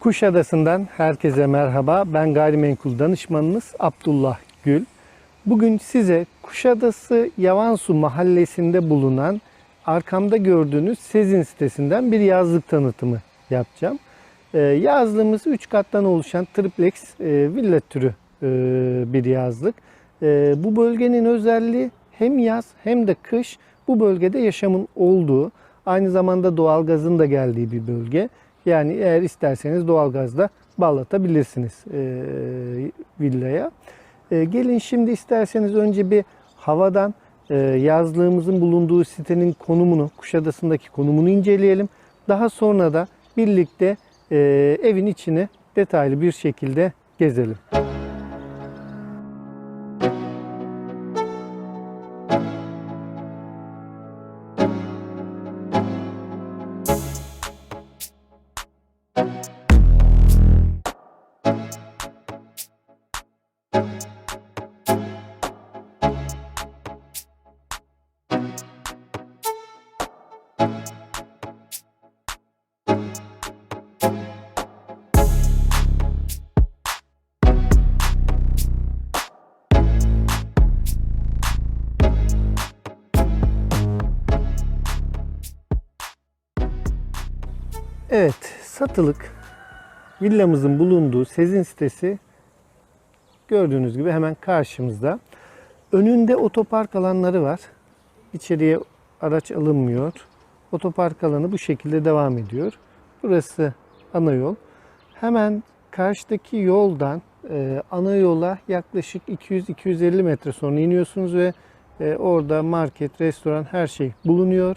Kuşadası'ndan herkese merhaba. Ben gayrimenkul danışmanınız Abdullah Gül. Bugün size Kuşadası Yavansu mahallesinde bulunan arkamda gördüğünüz Sezin sitesinden bir yazlık tanıtımı yapacağım. Ee, yazlığımız 3 kattan oluşan triplex e, villa türü e, bir yazlık. E, bu bölgenin özelliği hem yaz hem de kış bu bölgede yaşamın olduğu, aynı zamanda doğalgazın da geldiği bir bölge. Yani eğer isterseniz doğalgazda bağlatabilirsiniz e, villaya. E, gelin şimdi isterseniz önce bir havadan e, yazlığımızın bulunduğu sitenin konumunu, Kuşadası'ndaki konumunu inceleyelim. Daha sonra da birlikte e, evin içini detaylı bir şekilde gezelim. Evet, satılık villamızın bulunduğu Sezin sitesi gördüğünüz gibi hemen karşımızda. Önünde otopark alanları var. İçeriye araç alınmıyor. Otopark alanı bu şekilde devam ediyor. Burası ana yol. Hemen karşıdaki yoldan e, ana yola yaklaşık 200-250 metre sonra iniyorsunuz ve e, orada market, restoran her şey bulunuyor.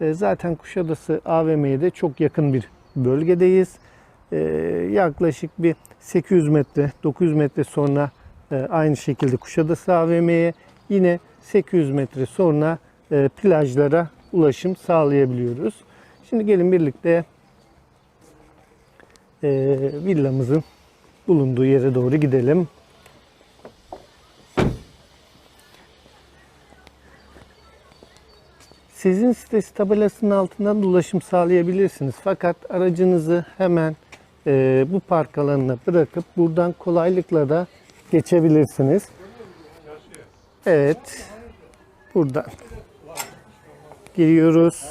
E, zaten Kuşadası AVM'ye de çok yakın bir bölgedeyiz. E, yaklaşık bir 800 metre, 900 metre sonra e, aynı şekilde Kuşadası AVM'ye yine 800 metre sonra plajlara ulaşım sağlayabiliyoruz. Şimdi gelin birlikte villamızın bulunduğu yere doğru gidelim. Sizin sitesi tabelasının altından da ulaşım sağlayabilirsiniz. Fakat aracınızı hemen e, bu park alanına bırakıp buradan kolaylıkla da geçebilirsiniz. Evet. Buradan giriyoruz.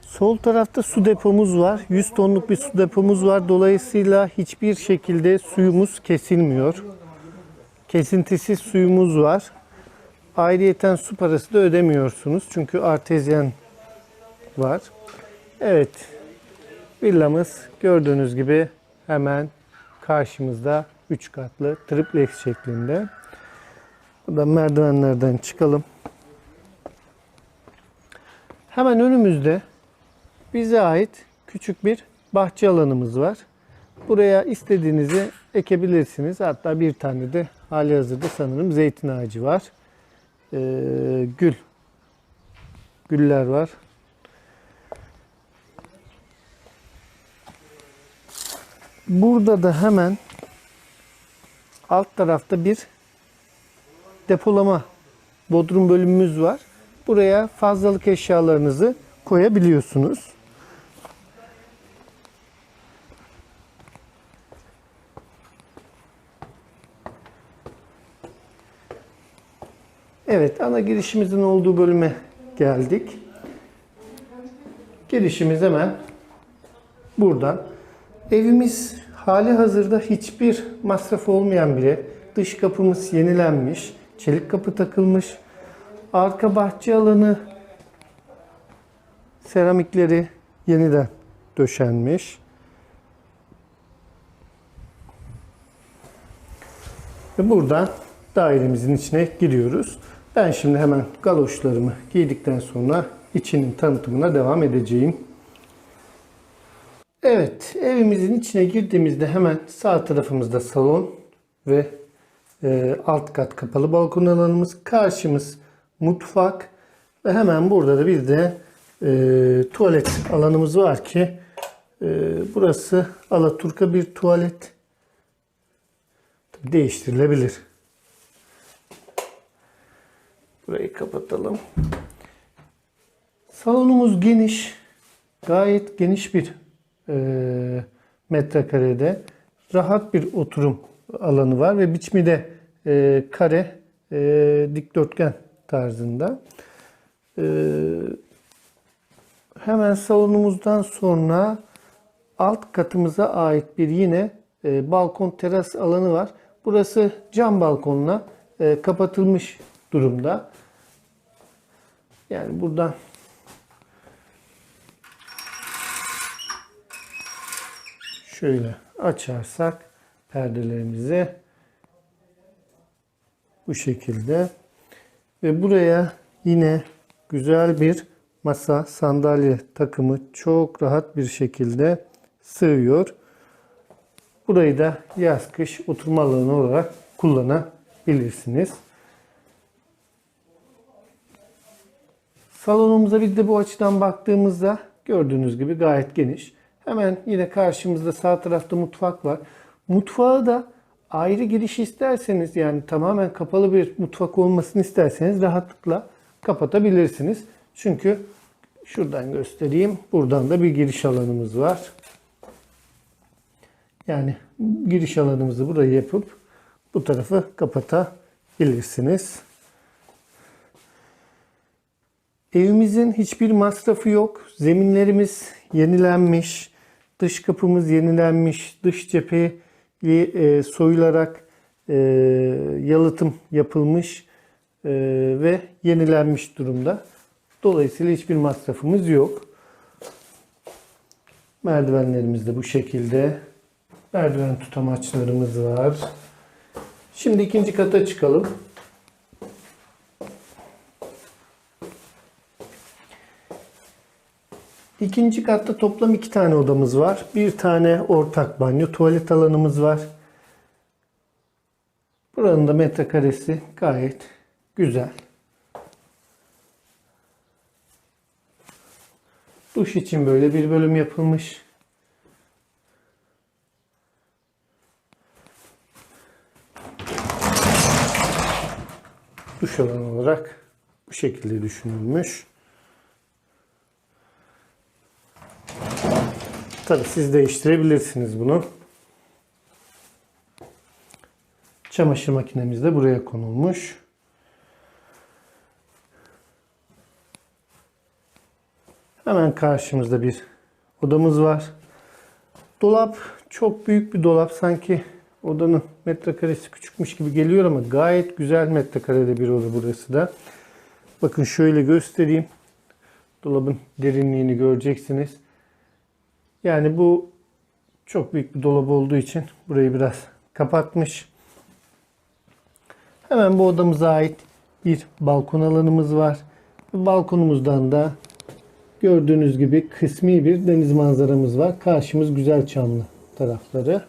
Sol tarafta su depomuz var. 100 tonluk bir su depomuz var. Dolayısıyla hiçbir şekilde suyumuz kesilmiyor. Kesintisiz suyumuz var. Ayrıyeten su parası da ödemiyorsunuz. Çünkü artezyen var. Evet. Villamız gördüğünüz gibi hemen karşımızda 3 katlı triplex şeklinde. Buradan merdivenlerden çıkalım. Hemen önümüzde bize ait küçük bir bahçe alanımız var. Buraya istediğinizi ekebilirsiniz. Hatta bir tane de hali hazırda sanırım zeytin ağacı var. Ee, gül. Güller var. Burada da hemen alt tarafta bir depolama bodrum bölümümüz var. Buraya fazlalık eşyalarınızı koyabiliyorsunuz. Evet, ana girişimizin olduğu bölüme geldik. Girişimiz hemen buradan. Evimiz hali hazırda hiçbir masraf olmayan bir ev. Dış kapımız yenilenmiş, çelik kapı takılmış. Arka bahçe alanı seramikleri yeniden döşenmiş. Ve buradan dairemizin içine giriyoruz. Ben şimdi hemen galoşlarımı giydikten sonra içinin tanıtımına devam edeceğim. Evet, evimizin içine girdiğimizde hemen sağ tarafımızda salon ve e, alt kat kapalı balkon alanımız. Karşımız mutfak ve hemen burada da bir de e, tuvalet alanımız var ki e, burası Alaturka bir tuvalet. Değiştirilebilir. Burayı kapatalım. Salonumuz geniş. Gayet geniş bir e, metrekarede. Rahat bir oturum alanı var ve biçimi de e, kare e, dikdörtgen tarzında. E, hemen salonumuzdan sonra alt katımıza ait bir yine e, balkon teras alanı var. Burası cam balkonla e, kapatılmış durumda. Yani buradan şöyle açarsak perdelerimizi bu şekilde ve buraya yine güzel bir masa sandalye takımı çok rahat bir şekilde sığıyor. Burayı da yaz kış oturma alanı olarak kullanabilirsiniz. Salonumuza bir de bu açıdan baktığımızda gördüğünüz gibi gayet geniş. Hemen yine karşımızda sağ tarafta mutfak var. Mutfağa da ayrı giriş isterseniz yani tamamen kapalı bir mutfak olmasını isterseniz rahatlıkla kapatabilirsiniz. Çünkü şuradan göstereyim. Buradan da bir giriş alanımız var. Yani giriş alanımızı burayı yapıp bu tarafı kapatabilirsiniz. Evimizin hiçbir masrafı yok. Zeminlerimiz yenilenmiş. Dış kapımız yenilenmiş. Dış cepheyi e, soyularak e, yalıtım yapılmış e, ve yenilenmiş durumda. Dolayısıyla hiçbir masrafımız yok. Merdivenlerimiz de bu şekilde. Merdiven tutamaçlarımız var. Şimdi ikinci kata çıkalım. İkinci katta toplam iki tane odamız var. Bir tane ortak banyo, tuvalet alanımız var. Buranın da metrekaresi gayet güzel. Duş için böyle bir bölüm yapılmış. Duş alanı olarak bu şekilde düşünülmüş. Tabi siz değiştirebilirsiniz bunu. Çamaşır makinemiz de buraya konulmuş. Hemen karşımızda bir odamız var. Dolap çok büyük bir dolap. Sanki odanın metrekaresi küçükmüş gibi geliyor ama gayet güzel metrekarede bir oda burası da. Bakın şöyle göstereyim. Dolabın derinliğini göreceksiniz. Yani bu çok büyük bir dolap olduğu için burayı biraz kapatmış. Hemen bu odamıza ait bir balkon alanımız var. Balkonumuzdan da gördüğünüz gibi kısmi bir deniz manzaramız var. Karşımız güzel çamlı tarafları.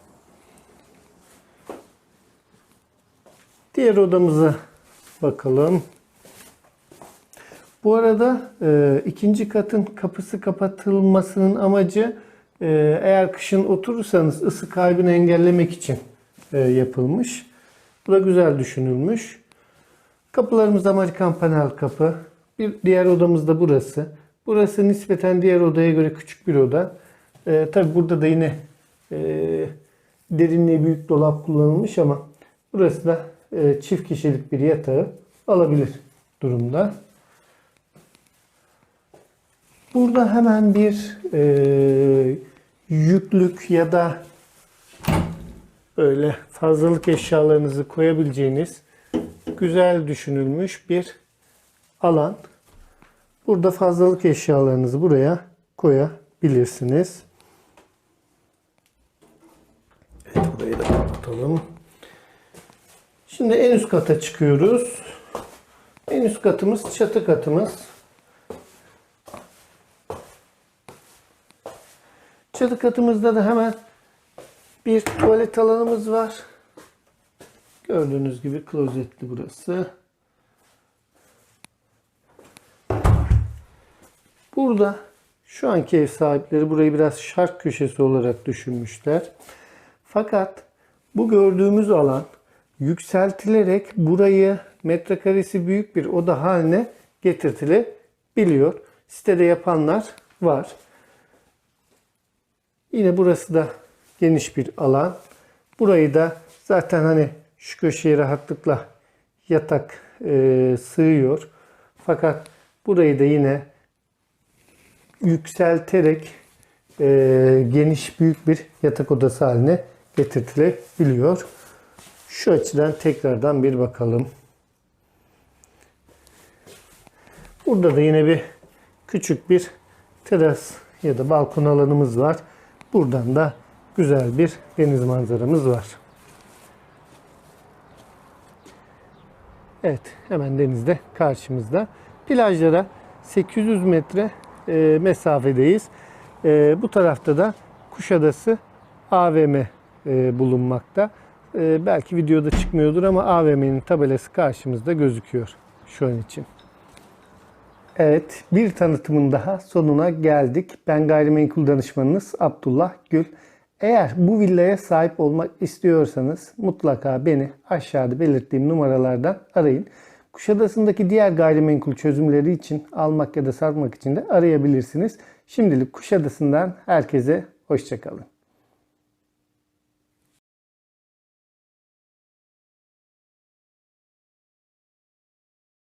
Diğer odamıza bakalım. Bu arada e, ikinci katın kapısı kapatılmasının amacı eğer kışın oturursanız ısı kaybını engellemek için e, yapılmış. Bu da güzel düşünülmüş. Kapılarımız Amerikan panel kapı. Bir diğer odamız da burası. Burası nispeten diğer odaya göre küçük bir oda. E, Tabi burada da yine e, derinliği büyük dolap kullanılmış ama burası da e, çift kişilik bir yatağı alabilir durumda. Burada hemen bir e, yüklük ya da öyle fazlalık eşyalarınızı koyabileceğiniz güzel düşünülmüş bir alan. Burada fazlalık eşyalarınızı buraya koyabilirsiniz. Evet burayı da kapatalım. Şimdi en üst kata çıkıyoruz. En üst katımız çatı katımız. Çatı katımızda da hemen bir tuvalet alanımız var. Gördüğünüz gibi klozetli burası. Burada şu anki ev sahipleri burayı biraz şark köşesi olarak düşünmüşler. Fakat bu gördüğümüz alan yükseltilerek burayı metrekaresi büyük bir oda haline getirtilebiliyor. sitede yapanlar var. Yine burası da geniş bir alan. Burayı da zaten hani şu köşeye rahatlıkla yatak e, sığıyor. Fakat burayı da yine yükselterek e, geniş büyük bir yatak odası haline getirtilebiliyor. Şu açıdan tekrardan bir bakalım. Burada da yine bir küçük bir teras ya da balkon alanımız var. Buradan da güzel bir deniz manzaramız var. Evet, hemen denizde karşımızda. Plajlara 800 metre e, mesafedeyiz. E, bu tarafta da Kuşadası AVM e, bulunmakta. E, belki videoda çıkmıyordur ama AVM'nin tabelası karşımızda gözüküyor şu an için. Evet, bir tanıtımın daha sonuna geldik. Ben gayrimenkul danışmanınız Abdullah Gül. Eğer bu villaya sahip olmak istiyorsanız mutlaka beni aşağıda belirttiğim numaralardan arayın. Kuşadası'ndaki diğer gayrimenkul çözümleri için almak ya da satmak için de arayabilirsiniz. Şimdilik Kuşadası'ndan herkese hoşçakalın.